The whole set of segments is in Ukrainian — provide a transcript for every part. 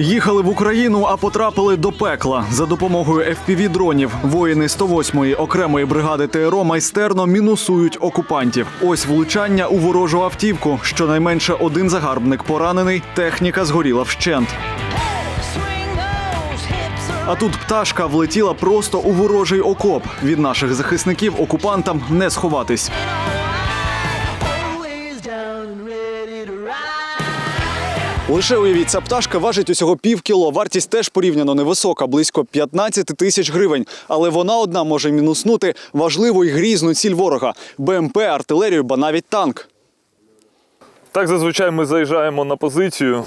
Їхали в Україну, а потрапили до пекла. За допомогою FPV-дронів воїни 108-ї окремої бригади ТРО майстерно мінусують окупантів. Ось влучання у ворожу автівку. Щонайменше один загарбник поранений. Техніка згоріла вщент. А тут пташка влетіла просто у ворожий окоп. Від наших захисників окупантам не сховатись. Лише уявіть, ця пташка важить усього пів кіло. Вартість теж порівняно невисока, близько 15 тисяч гривень. Але вона одна може мінуснути важливу і грізну ціль ворога: БМП, артилерію, ба навіть танк. Так, зазвичай ми заїжджаємо на позицію,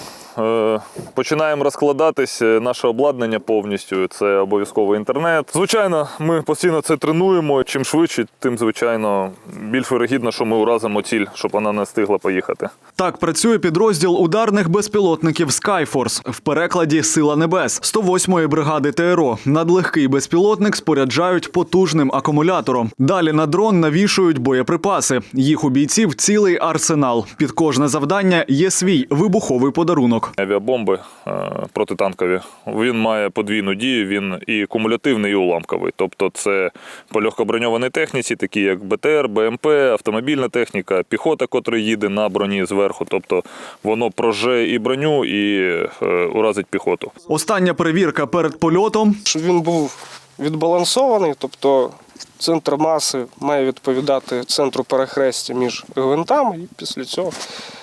починаємо розкладатись е, наше обладнання повністю. Це обов'язково інтернет. Звичайно, ми постійно це тренуємо. Чим швидше, тим звичайно більш вирогідно, що ми уразимо ціль, щоб вона не встигла поїхати. Так працює підрозділ ударних безпілотників Skyforce в перекладі Сила небес 108-ї бригади ТРО. Надлегкий безпілотник споряджають потужним акумулятором. Далі на дрон навішують боєприпаси. Їх у бійців цілий арсенал. Під кожне завдання є свій вибуховий подарунок. Авіабомби е, протитанкові. Він має подвійну дію. Він і кумулятивний, і уламковий. Тобто, це по легкоброньованій техніці, такі як БТР, БМП, автомобільна техніка, піхота, котра їде на броні зверху. Тобто воно проже і броню, і е, уразить піхоту. Остання перевірка перед польотом. щоб він був відбалансований, тобто центр маси має відповідати центру перехрестя між гвинтами, і після цього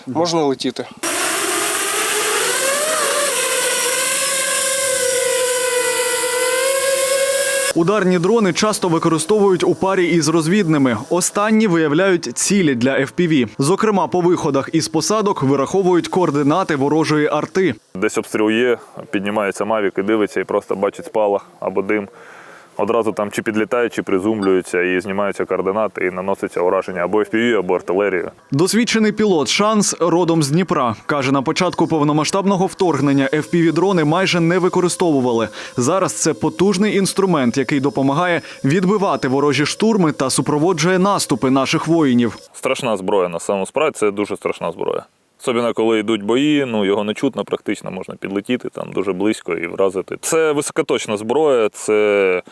можна летіти. Ударні дрони часто використовують у парі із розвідними. Останні виявляють цілі для FPV. Зокрема, по виходах із посадок вираховують координати ворожої арти. Десь обстріл є, піднімається мавік і дивиться, і просто бачить спалах або дим. Одразу там чи підлітають, чи призумлюються, і знімаються координати, і наноситься ураження або FPV, або артилерію. Досвідчений пілот Шанс родом з Дніпра каже, на початку повномасштабного вторгнення FPV-дрони майже не використовували. Зараз це потужний інструмент, який допомагає відбивати ворожі штурми та супроводжує наступи наших воїнів. Страшна зброя на самому справі, це дуже страшна зброя. Особливо, коли йдуть бої, ну його не чутно, практично можна підлетіти там дуже близько і вразити. Це високоточна зброя, це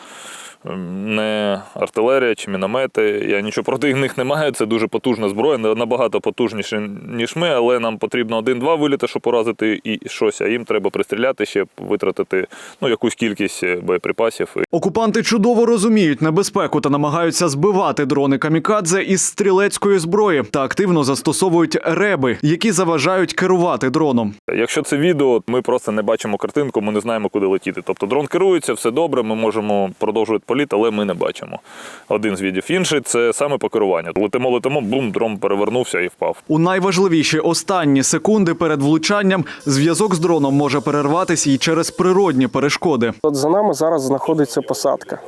не артилерія чи міномети. Я нічого проти них не маю. Це дуже потужна зброя, на- набагато потужніше, ніж ми, але нам потрібно один-два виліти, щоб поразити і щось, а їм треба пристріляти ще, витратити ну, якусь кількість е, боєприпасів. Окупанти чудово розуміють небезпеку та намагаються збивати дрони камікадзе із стрілецької зброї та активно застосовують реби, які заважають керувати дроном. Якщо це відео, ми просто не бачимо картинку, ми не знаємо, куди летіти. Тобто дрон керується, все добре, ми можемо продовжувати політ, але ми не бачимо. Один з відів. Інший це саме покерування. Летимо, летимо, бум, дрон перевернувся і впав. У найважливіші останні секунди перед влучанням зв'язок з дроном може перерватися і через природні перешкоди. От за нами зараз знаходиться посадка.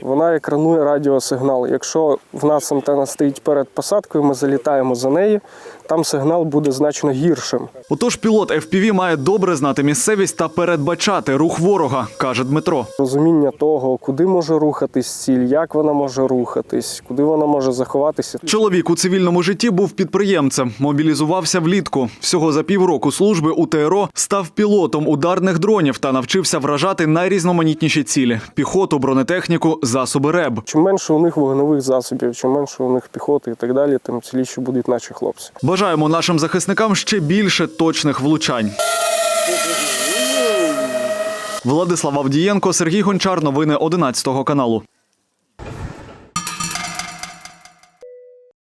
Вона екранує радіосигнал. Якщо в нас антена стоїть перед посадкою, ми залітаємо за неї, там сигнал буде значно гіршим. Отож, пілот FPV має добре знати місцевість та передбачати рух ворога, каже Дмитро. Розуміння того, куди може рухатись ціль, як вона може рухатись, куди вона може заховатися. Чоловік у цивільному житті був підприємцем, мобілізувався влітку. Всього за півроку служби у ТРО став пілотом ударних дронів та навчився вражати найрізноманітніші цілі: піхоту, бронетехніку, засоби РЕБ. Чим менше у них вогневих засобів, чим менше у них піхоти і так далі, тим ціліші будуть наші хлопці. Бажаємо нашим захисникам ще більше точних влучань. Владислав Авдієнко, Сергій Гончар. Новини 11 каналу.